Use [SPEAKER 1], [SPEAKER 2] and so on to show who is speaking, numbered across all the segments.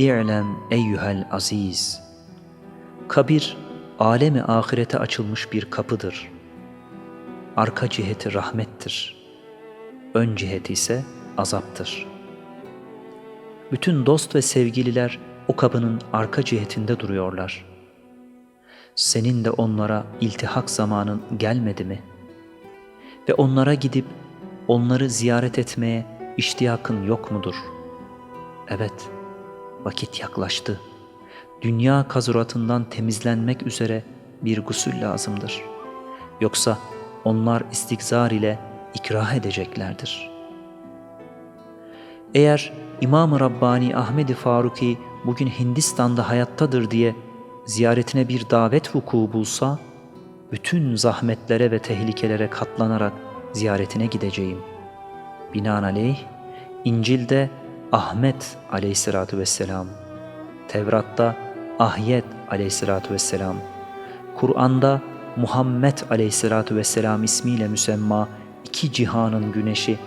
[SPEAKER 1] İ'lem eyyuhel aziz. Kabir, alemi ahirete açılmış bir kapıdır. Arka ciheti rahmettir. Ön ciheti ise azaptır. Bütün dost ve sevgililer o kapının arka cihetinde duruyorlar. Senin de onlara iltihak zamanın gelmedi mi? Ve onlara gidip onları ziyaret etmeye iştiyakın yok mudur? Evet, vakit yaklaştı. Dünya kazuratından temizlenmek üzere bir gusül lazımdır. Yoksa onlar istikzar ile ikrah edeceklerdir. Eğer İmam-ı Rabbani Ahmedi Faruki bugün Hindistan'da hayattadır diye ziyaretine bir davet vuku bulsa, bütün zahmetlere ve tehlikelere katlanarak ziyaretine gideceğim. Binaenaleyh, İncil'de Ahmet aleyhissalatu vesselam, Tevrat'ta Ahyet aleyhissalatu vesselam, Kur'an'da Muhammed aleyhissalatu vesselam ismiyle müsemma iki cihanın güneşi,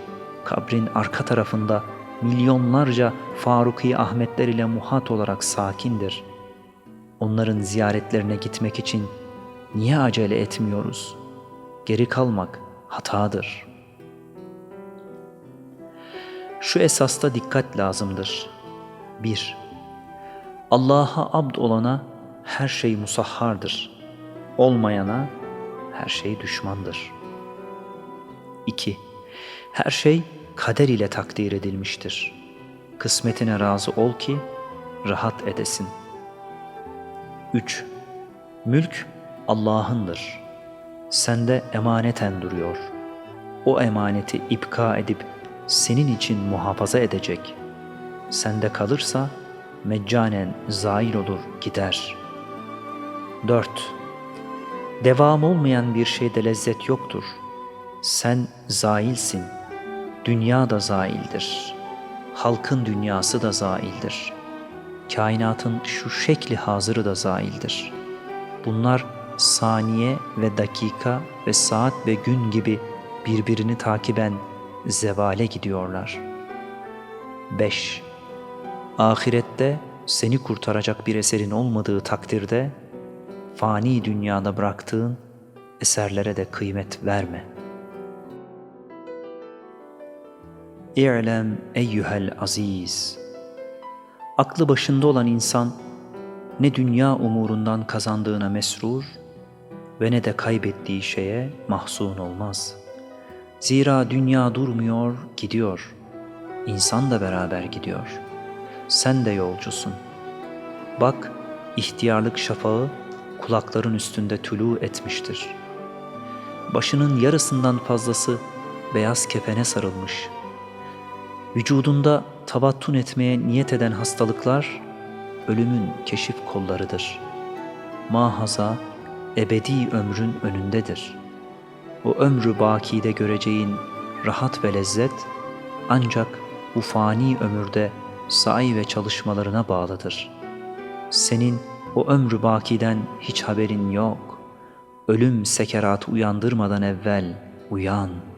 [SPEAKER 1] kabrin arka tarafında milyonlarca Faruki Ahmetler ile muhat olarak sakindir. Onların ziyaretlerine gitmek için niye acele etmiyoruz? Geri kalmak hatadır. Şu esasta dikkat lazımdır. 1. Allah'a abd olana her şey musahhardır. Olmayana her şey düşmandır. 2. Her şey kader ile takdir edilmiştir. Kısmetine razı ol ki rahat edesin. 3. Mülk Allah'ındır. Sende emaneten duruyor. O emaneti ipka edip senin için muhafaza edecek. Sende kalırsa meccanen zail olur gider. 4. Devam olmayan bir şeyde lezzet yoktur. Sen zailsin. Dünya da zaildir. Halkın dünyası da zaildir. Kainatın şu şekli hazırı da zaildir. Bunlar saniye ve dakika ve saat ve gün gibi birbirini takiben zevale gidiyorlar. 5. Ahirette seni kurtaracak bir eserin olmadığı takdirde fani dünyada bıraktığın eserlere de kıymet verme. İ'lem eyyuhel aziz. Aklı başında olan insan ne dünya umurundan kazandığına mesrur ve ne de kaybettiği şeye mahzun olmaz. Zira dünya durmuyor, gidiyor. İnsan da beraber gidiyor. Sen de yolcusun. Bak, ihtiyarlık şafağı kulakların üstünde tülü etmiştir. Başının yarısından fazlası beyaz kefene sarılmış. Vücudunda tavattun etmeye niyet eden hastalıklar ölümün keşif kollarıdır. Mahaza ebedi ömrün önündedir. O ömrü bakide göreceğin rahat ve lezzet ancak bu fani ömürde sahi ve çalışmalarına bağlıdır. Senin o ömrü bakiden hiç haberin yok. Ölüm sekeratı uyandırmadan evvel uyan.''